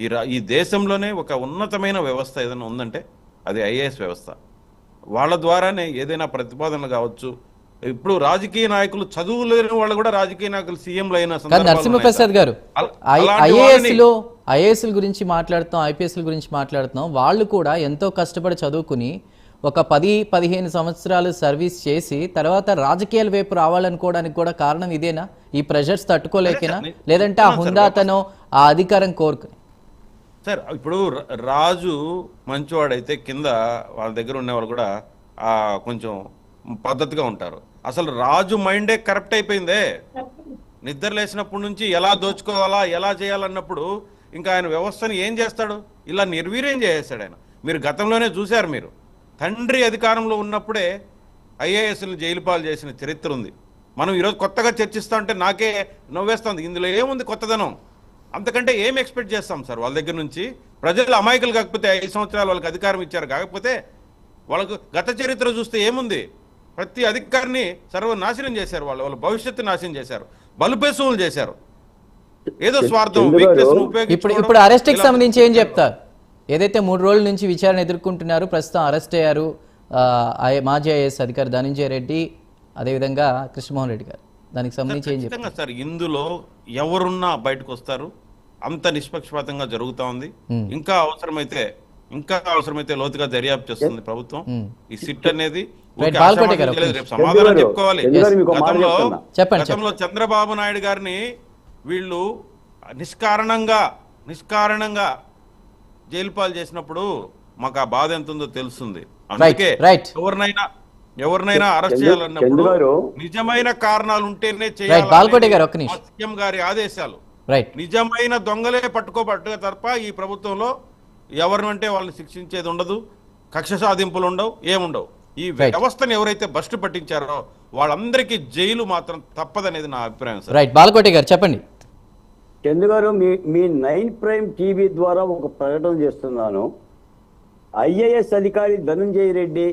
ఈ రా ఈ దేశంలోనే ఒక ఉన్నతమైన వ్యవస్థ ఏదైనా ఉందంటే అది ఐఏఎస్ వ్యవస్థ. వాళ్ళ ద్వారానే ఏదైనా ప్రతిపాదనలు కావచ్చు. ఇప్పుడు రాజకీయ నాయకులు చదువు లేని వాళ్ళు కూడా రాజకీయ నాయకులు సీఎంలు అయిన నరసింహప్రసాద్ గారు సార్. అల- అలాంటి ఐఏఎస్ వాళ్ళని- లో ఐఏఎస్ల గురించి మాట్లాడుతాం ఐపీఎస్ల గురించి మాట్లాడుతున్నాం. వాళ్ళు కూడా ఎంతో కష్టపడి చదువుకుని ఒక పది పదిహేను సంవత్సరాలు సర్వీస్ చేసి తర్వాత రాజకీయాల వైపు రావాలనుకోవడానికి కూడా కారణం ఇదేనా? ఈ ప్రెషర్స్ తట్టుకోలేకేనా? లేదంటే ఆ హుందాతనం ఆ అధికారం కోరుకుని సార్ ఇప్పుడు రాజు మంచివాడైతే కింద వాళ్ళ దగ్గర ఉండేవాళ్ళు కూడా ఆ కొంచెం పద్ధతిగా ఉంటారు. అసలు రాజు మైండే కరెక్ట్ అయిపోయిందే. నిద్ర లేచినప్పటి నుంచి ఎలా దోచుకోవాలా ఎలా చేయాలన్నప్పుడు ఇంకా ఆయన వ్యవస్థను ఏం చేస్తాడు? ఇలా నిర్వీర్యం చేసేస్తాడు ఆయన. మీరు గతంలోనే చూశారు మీరు. తండ్రి అధికారంలో ఉన్నప్పుడే ఐఏఎస్లు జైలు పాలు చేసిన చరిత్ర ఉంది. మనం ఈరోజు కొత్తగా చర్చిస్తా ఉంటే నాకే నవ్వేస్తుంది. ఇందులో ఏముంది కొత్తదనం? అంతకంటే ఏం ఎక్స్పెక్ట్ చేస్తాం సార్? వాళ్ళ దగ్గర నుంచి ప్రజలు అమాయకులు కాకపోతే ఐదు సంవత్సరాలు వాళ్ళకి అధికారం ఇచ్చారు. కాకపోతే వాళ్ళకు గత చరిత్ర చూస్తే ఏముంది? ప్రతి అధికారిని సర్వనాశనం చేశారు వాళ్ళు. వాళ్ళ భవిష్యత్తు నాశనం చేశారు. బలుపేసువులు చేశారు. ఏదో స్వార్థం ఇప్పుడు ఇప్పుడు అరెస్ట్కి ఇలా- సంబంధించి ఏం చెప్తారు? ఏదైతే మూడు రోజుల నుంచి విచారణ ఎదుర్కొంటున్నారు ప్రస్తుతం అరెస్ట్ అయ్యారు మాజీ ఐఏఎస్ అధికారి ధనంజయ రెడ్డి అదేవిధంగా కృష్ణమోహన్ రెడ్డి గారు. దానికి సంబంధించి ఏం చెప్తారు? సార్ ఇందులో ఎవరున్నా బయటకు వస్తారు? అంత నిష్పక్షపాతంగా జరుగుతా ఉంది. ఇంకా అవసరమైతే ఇంకా అవసరమైతే లోతుగా దర్యాప్తు చేస్తుంది ప్రభుత్వం. ఈ సిట్ అనేది. రేపు సమాధానం చెప్పుకోవాలి. గతంలో గతంలో చంద్రబాబు నాయుడు గారిని వీళ్ళు నిష్కారణంగా నిష్కారణంగా జైలు పాలు చేసినప్పుడు మాకు ఆ బాధ ఎంత ఉందో తెలుస్తుంది అందుకే. ఎవరినైనా ఎవరినైనా అరెస్ట్ చేయాలన్నప్పుడు నిజమైన కారణాలు ఉంటేనే రైట్, బాల్కోటి గారు, ఒక్క చేయాలి నిమిషం. సీఎం గారి ఆదేశాలు. రైట్ నిజమైన దొంగలే పట్టుకోబట్టు తప్ప ఈ ప్రభుత్వంలో ఎవరినంటే వాళ్ళని శిక్షించేది ఉండదు కక్ష సాధింపులు ఉండవు ఏముండవు. ఈ. వ్యవస్థను ఎవరైతే బస్టు పట్టించారో వాళ్ళందరికీ జైలు మాత్రం తప్పదనేది నా అభిప్రాయం సార్ రైట్ బాలకోటి గారు చెప్పండి. చందు గారు మీ మీ నైన్ ప్రైమ్ టీవీ ద్వారా ఒక ప్రకటన చేస్తున్నాను. ఐఏఎస్ అధికారి ధనంజయ రెడ్డి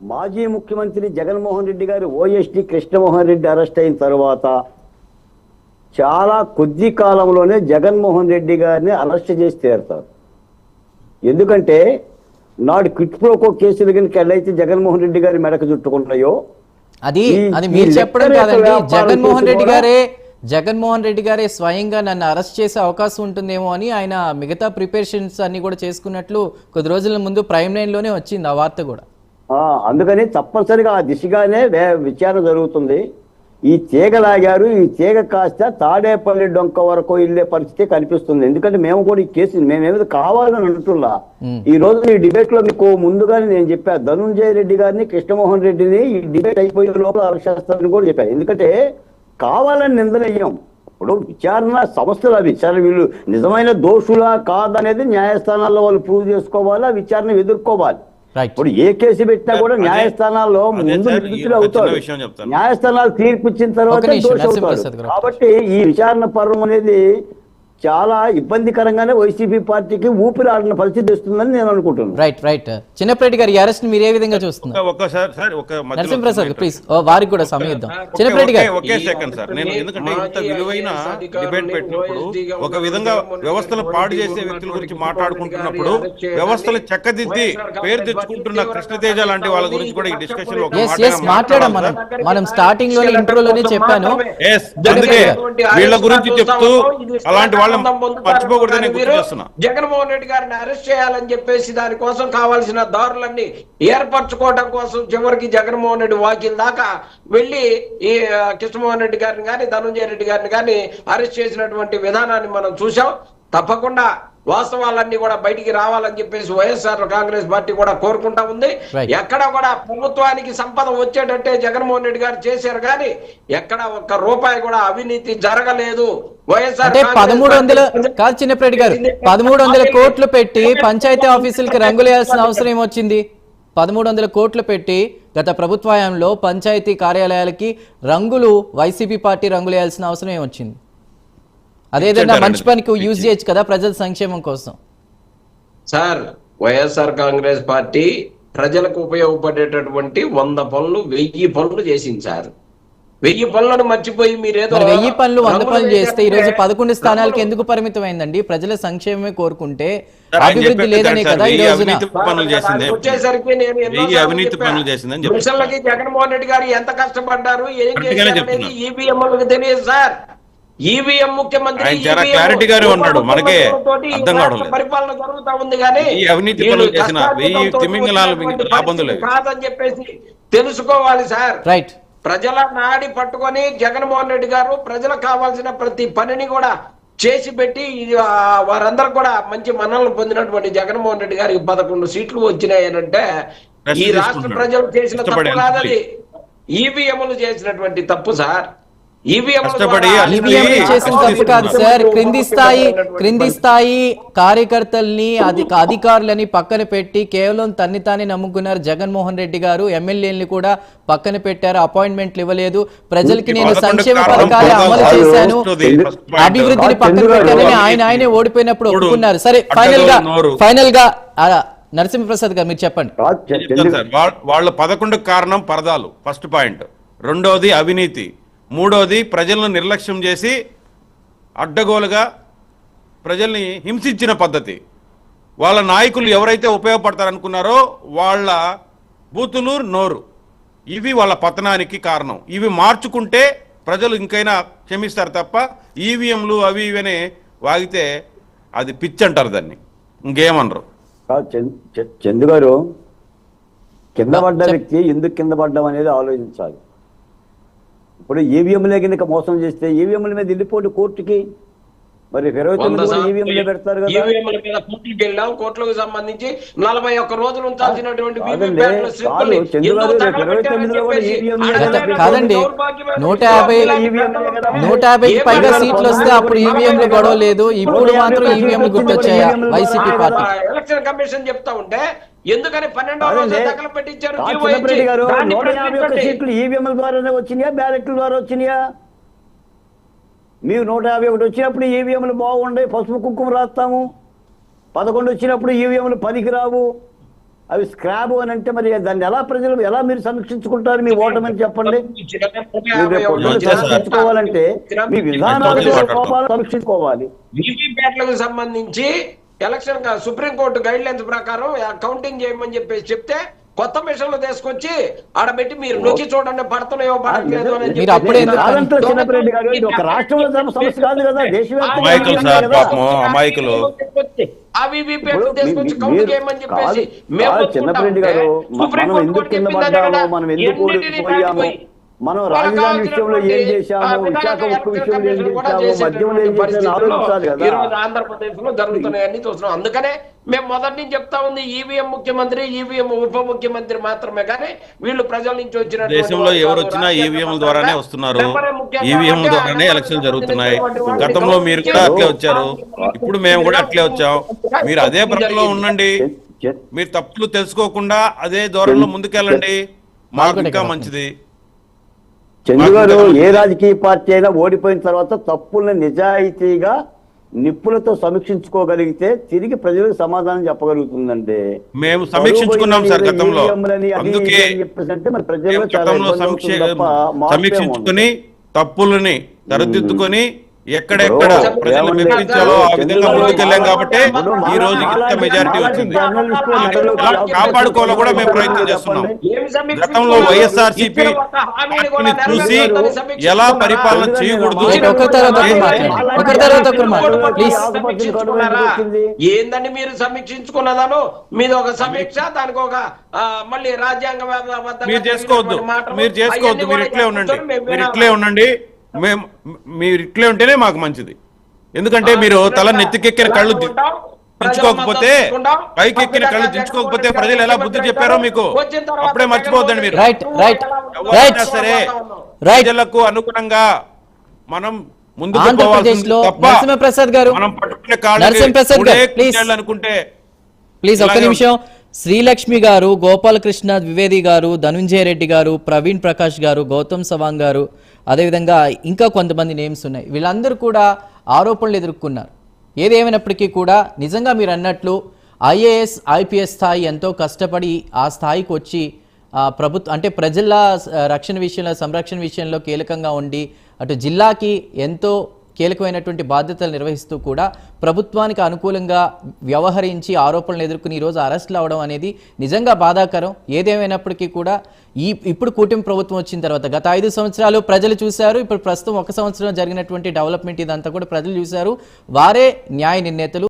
మాజీ ముఖ్యమంత్రి జగన్మోహన్ రెడ్డి గారు ఓఎస్డి కృష్ణమోహన్ రెడ్డి అరెస్ట్ అయిన తర్వాత చాలా కొద్ది కాలంలోనే జగన్మోహన్ రెడ్డి గారిని అరెస్ట్ చేసి తీరుతారు. ఎందుకంటే నాడు క్విట్ ప్రోకో కేసులు కనుక ఎల్లైతే జగన్మోహన్ రెడ్డి గారి మెడకు చుట్టుకున్నాయో అది అది మీరు చెప్పడం కాదండి. జగన్మోహన్ రెడ్డి గారే జగన్మోహన్ రెడ్డి గారే స్వయంగా నన్ను అరెస్ట్ చేసే అవకాశం ఉంటుందేమో అని ఆయన మిగతా ప్రిపరేషన్స్ అన్ని కూడా చేసుకున్నట్లు కొద్ది రోజుల ముందు ప్రైమ్ లైన్లోనే వచ్చింది ఆ వార్త కూడా. అందుకని తప్పనిసరిగా ఆ దిశగానే విచారణ జరుగుతుంది. ఈ తీగ లాగారు ఈ తీగ కాస్త తాడేపల్లి డొంక వరకు వెళ్ళే పరిస్థితి కనిపిస్తుంది. ఎందుకంటే మేము కూడా ఈ కేసు మేమేమి కావాలని అంటున్నా. ఈ రోజు ఈ డిబేట్లో మీకు ముందుగానే నేను చెప్పా ధనుంజయ రెడ్డి గారిని కృష్ణమోహన్ రెడ్డిని ఈ డిబేట్ అయిపోయే లోపల అరెస్ట్ కూడా చెప్పాను ఎందుకంటే కావాలని నిందనయ్యాం ఇప్పుడు విచారణ సంస్థలు ఆ విచారణ వీళ్ళు నిజమైన దోషులా కాదనేది న్యాయస్థానాల్లో వాళ్ళు ప్రూవ్ చేసుకోవాలి ఆ విచారణ ఎదుర్కోవాలి. ఇప్పుడు ఏ కేసు పెట్టినా కూడా న్యాయస్థానాల్లో ముందు నిందితులు చెప్తాను. న్యాయస్థానాలు తీర్పు ఇచ్చిన తర్వాత. కాబట్టి ఈ విచారణ పర్వం అనేది చాలా ఇబ్బందికరంగానే వైసీపీ పార్టీకి ఊపిరి ఆడిన పరిస్థితి వస్తుందని నేను అనుకుంటున్నాను. రైట్ రైట్ చిన్నప్పటి గారు ఈ అరెస్ట్ మీరు ఏ విధంగా చూస్తున్నారు? ఒక- ఒక్కసారి సార్ ఒక మధ్యలో నరసింహప్రసాద్ ఒక ప్లీజ్ వారికి కూడా సమయం ఇద్దాం. చిన్నప్పటి గారు. ఒకే- సెకండ్ సార్. నేను ఎందుకంటే ఇంత విలువైన డిబేట్ పెట్టినప్పుడు ఒక విధంగా వ్యవస్థను పాడు చేసే వ్యక్తుల గురించి మాట్లాడుకుంటున్నప్పుడు వ్యవస్థలు చెక్కదిద్ది పేరు తెచ్చుకుంటున్న కృష్ణతేజ లాంటి వాళ్ళ గురించి కూడా ఈ డిస్కషన్లో మాట్లాడాం మనం మనం స్టార్టింగ్లోనే ఇంట్రోలోనే చెప్పాను అందుకే వీళ్ళ గురించి చెప్తూ అలాంటి మర్చిపోకూడదని జగన్మోహన్ రెడ్డి గారిని అరెస్ట్ చేయాలని చెప్పేసి దానికోసం కావాల్సిన దారులన్నీ ఏర్పరచుకోవడం కోసం చివరికి జగన్మోహన్ రెడ్డి వాకిల్ దాకా వెళ్ళి ఈ కృష్ణమోహన్ రెడ్డి గారిని కానీ ధనంజయ రెడ్డి గారిని కానీ అరెస్ట్ చేసినటువంటి విధానాన్ని మనం చూసాం తప్పకుండా వాస్తవాలన్నీ కూడా బయటికి రావాలని చెప్పేసి వైఎస్ఆర్ కాంగ్రెస్ పార్టీ కూడా కోరుకుంటా ఉంది. ఎక్కడ కూడా ప్రభుత్వానికి సంపద వచ్చేటట్టే జగన్మోహన్ రెడ్డి గారు చేశారు కానీ ఎక్కడ ఒక్క రూపాయి కూడా అవినీతి జరగలేదు. వైఎస్ఆర్ అంటే పదమూడు వందల పార్టీ- కాదు చిన్నప్పటి గారు పదమూడు వందల కోట్లు పెట్టి పంచాయతీ ఆఫీసులకి రంగులేయాల్సిన అవసరం ఏమొచ్చింది? పదమూడు వందల కోట్లు పెట్టి గత ప్రభుత్వ హయాంలో పంచాయతీ కార్యాలయాలకి రంగులు వైసీపీ పార్టీ రంగులేయాల్సిన అవసరం ఏమొచ్చింది? అదేదైనా. మంచి పనికి యూజ్ చేయొచ్చు కదా ప్రజల సంక్షేమం కోసం. సార్ వైఎస్ఆర్ కాంగ్రెస్ పార్టీ ప్రజలకు ఉపయోగపడేటటువంటి వంద పనులు వెయ్యి పనులు చేసింది సార్. వెయ్యి పనులను మర్చిపోయి మీరేదో మరి వెయ్యి పనులు వంద పనులు చేస్తే ఈ రోజు పదకొండు స్థానాలకి ఎందుకు పరిమితమైందండి? ప్రజల సంక్షేమమే కోరుకుంటే అభివృద్ధి లేదనే కదా ఈ రోజున. వచ్చేసరికి నేను అవినీతి చెప్పా. పనులు చేసిందని జగన్మోహన్ రెడ్డి గారు ఎంత కష్టపడ్డారు ఏం చేశారు. ఈవీఎంలకు తెలియదు సార్. ఈవీఎం ముఖ్యమంత్రి చాలా EVM clarity గానే ఉన్నాడు. మనకే అర్థం కావడం. పరిపాలన జరుగుతా ఉంది కానీ అవినీతి పనులు చేసిన వెయ్యి కాదని చెప్పేసి తెలుసుకోవాలి సార్ రైట్ ప్రజల నాడి పట్టుకొని జగన్మోహన్ రెడ్డి గారు ప్రజలకు కావాల్సిన ప్రతి పనిని కూడా చేసి పెట్టి వారందరూ కూడా మంచి మన్నలు పొందినటువంటి జగన్మోహన్ రెడ్డి గారికి పదకొండు సీట్లు వచ్చినాయనంటే ఈ రాష్ట్ర. ప్రజలు చేసిన తప్పు కాదది అనుకోవాలి. ఈవీఎంలు చేసినటువంటి తప్పు సార్ కష్టపడి అన్ని ఈవీఎం చేసిన తప్పు కాదు సార్. క్రింది స్థాయి క్రింది స్థాయి కార్యకర్తల్ని అధి అధికారులని పక్కన పెట్టి కేవలం తన్ని తానే నమ్ముకున్నారు జగన్మోహన్ రెడ్డి గారు. ఎమ్మెల్యేలని కూడా పక్కన పెట్టారు. అపాయింట్మెంట్లు ఇవ్వలేదు. ప్రజలకి నేను సంక్షేమ పథకాలు అమలు చేశాను. అభివృద్ధిని పక్కన పెట్టారని ఆయన. ఆయనే ఓడిపోయినప్పుడు ఒప్పుకున్నారు. సరే ఫైనల్గా. ఫైనల్గా నరసింహప్రసాద్ గారు మీరు చెప్పండి. వాళ్ళ పదకొండు కారణం పరదాలు. ఫస్ట్ పాయింట్ రెండోది అవినీతి. మూడోది ప్రజలను నిర్లక్ష్యం చేసి అడ్డగోలుగా ప్రజల్ని హింసించిన పద్ధతి. వాళ్ళ నాయకులు ఎవరైతే ఉపయోగపడతారనుకున్నారో వాళ్ళ బూతులు నోరు. ఇవి వాళ్ళ పతనానికి కారణం. ఇవి మార్చుకుంటే ప్రజలు ఇంకైనా క్షమిస్తారు తప్ప ఈవీఎంలు అవి ఇవి అని వాగితే అది పిచ్చి అంటారు దాన్ని. ఇంకేమనరు. చంద్- గారు కింద పడ్డ. వ్యక్తి ఎందుకు కింద పడ్డం అనేది ఆలోచించాలి. ఇప్పుడు ఈవీఎంలే కింద మోసం చేస్తే ఈవీఎంల మీద వెళ్ళిపోండి కోర్టుకి? మరి ఇరవై తొమ్మిది ఈవీఎంలే పెడతారు కదా. ఈవీఎంల మీద కోర్టుకి వెళ్ళాం కోర్టులకు సంబంధించి నలభై ఒక్క రోజులు ఉంచాల్సినటువంటి కాదండి, దౌర్భాగ్యమైన నూట యాభై. నూట యాభైకి పైగా సీట్లు వస్తే అప్పుడు ఈవీఎంలు గొడవ లేదు. ఇప్పుడు మాత్రం ఈవీఎంలు గుర్తొచ్చాయా వైసీపీ పార్టీ. ఎలక్షన్ కమిషన్ చెప్తా ఉంటే ఎందుకని పన్నెండవ రోజు యాభై ఒక్క ప్రశ్నించండి. సీట్లు ఈవీఎంల ద్వారానే వచ్చినాయా బ్యాలెట్ల ద్వారా వచ్చినాయా? మీకు నూట యాభై ఒకటి వచ్చినప్పుడు ఈవీఎంలు బాగుండే పసుపు కుంకుమ రాస్తాము. పదకొండు వచ్చినప్పుడు ఈవీఎంలు పనికి రావు. అవి స్క్రాబ్ అని అంటే మరి దాన్ని ఎలా ప్రజలు ఎలా మీరు సమీక్షించుకుంటారు మీ ఓటమని చెప్పండి. సమీక్షించుకోవాలంటే మీ విధానాలు సమీక్షించుకోవాలి. వీవీప్యాట్లకు సంబంధించి ఎలక్షన్ సుప్రీంకోర్టు గైడ్ లైన్స్ ప్రకారం కౌంటింగ్ చేయమని చెప్పేసి చెప్తే కొత్త మిషన్లు తీసుకొచ్చి ఆడబెట్టి మీరు నొక్కి చూడండి పడుతున్నాయో పడట్లేదు ఇప్పుడు తీసుకొచ్చి కౌంట్ చేయమని చెప్పేసి మేము ఉంటే గారు మనం ఎందుకు కింద పడ్డాము. మనం ఎందుకు మనం రాజధాని విషయంలో ఏం చేశాము విశాఖ ఉక్కు విషయంలో ఏం చేశాము మద్యంలో ఏం చేశాము ఆలోచించాలి కదా. ఆంధ్రప్రదేశ్లో జరుగుతున్నాయని చూస్తున్నాం. అందుకనే మేము మొదటి నుంచి చెప్తా ఉంది ఈవీఎం ముఖ్యమంత్రి ఈవీఎం ఉప ముఖ్యమంత్రి మాత్రమే కానీ వీళ్ళు ప్రజల నుంచి వచ్చిన దేశంలో ఎవరు వచ్చినా ఈవీఎం ద్వారానే వస్తున్నారు. ఈవీఎం ద్వారానే ఎలక్షన్ జరుగుతున్నాయి. గతంలో మీరు కూడా అట్లే వచ్చారు. ఇప్పుడు మేము కూడా అట్లే వచ్చాం. మీరు అదే భ్రమలో ఉండండి. మీరు తప్పులు తెలుసుకోకుండా అదే దూరంలో ముందుకెళ్ళండి. మాకు ఇంకా మంచిది. చంద్రు గారు ఏ రాజకీయ పార్టీ అయినా ఓడిపోయిన తర్వాత తప్పుల్ని నిజాయితీగా నిప్పులతో సమీక్షించుకోగలిగితే తిరిగి ప్రజలకు సమాధానం చెప్పగలుగుతుందంటే మేము సమీక్షించుకున్నాం సార్ గతంలో. అందుకే మరి ప్రజల్లో సమీక్షించుకుని తప్పులని సరిదిద్దుకొని ఎక్కడెక్కడ ప్రజలు? మెప్పించాలో ఆ విధంగా ముందుకెళ్ళాం కాబట్టి ఈ రోజు ఇంత మెజారిటీ వచ్చింది. కాపాడుకోవాలో కూడా మేము ప్రయత్నం చేస్తున్నాం. గతంలో వైఎస్ఆర్సీపీ పార్టీని చూసి ఎలా పరిపాలన చేయకూడదు? ఏందని మీరు సమీక్షించుకున్నదాను మీది ఒక సమీక్ష దానికి ఒక మళ్ళీ రాజ్యాంగ మీరు చేసుకోవద్దు. మీరు చేసుకోవద్దు. మీరు ఇట్లే ఉండండి. మీరు ఇట్లే ఉండండి. మేము మీరు ఇట్లే ఉంటేనే మాకు మంచిది. ఎందుకంటే మీరు తల నెత్తికెక్కిన కళ్ళు దించుకోకపోతే పైకి ఎక్కిన కళ్ళు దించుకోకపోతే ప్రజలు ఎలా బుద్ధి చెప్పారో మీకు అప్పుడే మర్చిపోవద్దండి మీరు. రైట్ రైట్ ఎవరైనా రైట్. సరే రైట్. ప్రజలకు అనుగుణంగా మనం తప్ప నరసింహప్రసాద్ గారు. మనం పట్టుకునే కాళ్ళకి నరసింహప్రసాద్ గారు, అనుకుంటే ప్లీజ్ ఒక్క నిమిషం. శ్రీలక్ష్మి గారు గోపాలకృష్ణ ద్వివేది గారు ధనుంజయ రెడ్డి గారు ప్రవీణ్ ప్రకాష్ గారు గౌతమ్ సవాంగ్ గారు అదేవిధంగా ఇంకా కొంతమంది నేమ్స్ ఉన్నాయి. వీళ్ళందరూ కూడా ఆరోపణలు ఎదుర్కొన్నారు. ఏదేమైనప్పటికీ కూడా నిజంగా మీరు అన్నట్లు ఐఏఎస్ ఐపీఎస్ స్థాయి ఎంతో కష్టపడి ఆ స్థాయికి వచ్చి ప్రభుత్వం ప్రభుత్వ అంటే ప్రజల రక్షణ విషయంలో సంరక్షణ విషయంలో కీలకంగా ఉండి అటు జిల్లాకి ఎంతో కీలకమైనటువంటి బాధ్యతలు నిర్వహిస్తూ కూడా ప్రభుత్వానికి అనుకూలంగా వ్యవహరించి ఆరోపణలు ఎదుర్కొని ఈరోజు అరెస్టులు అవడం అనేది నిజంగా బాధాకరం. ఏదేమైనప్పటికీ కూడా ఈ ఇప్పుడు కూటమి ప్రభుత్వం వచ్చిన తర్వాత గత ఐదు సంవత్సరాలు ప్రజలు చూశారు. ఇప్పుడు ప్రస్తుతం ఒక సంవత్సరం జరిగినటువంటి డెవలప్మెంట్ ఇదంతా కూడా ప్రజలు చూశారు. వారే న్యాయ నిర్ణేతలు.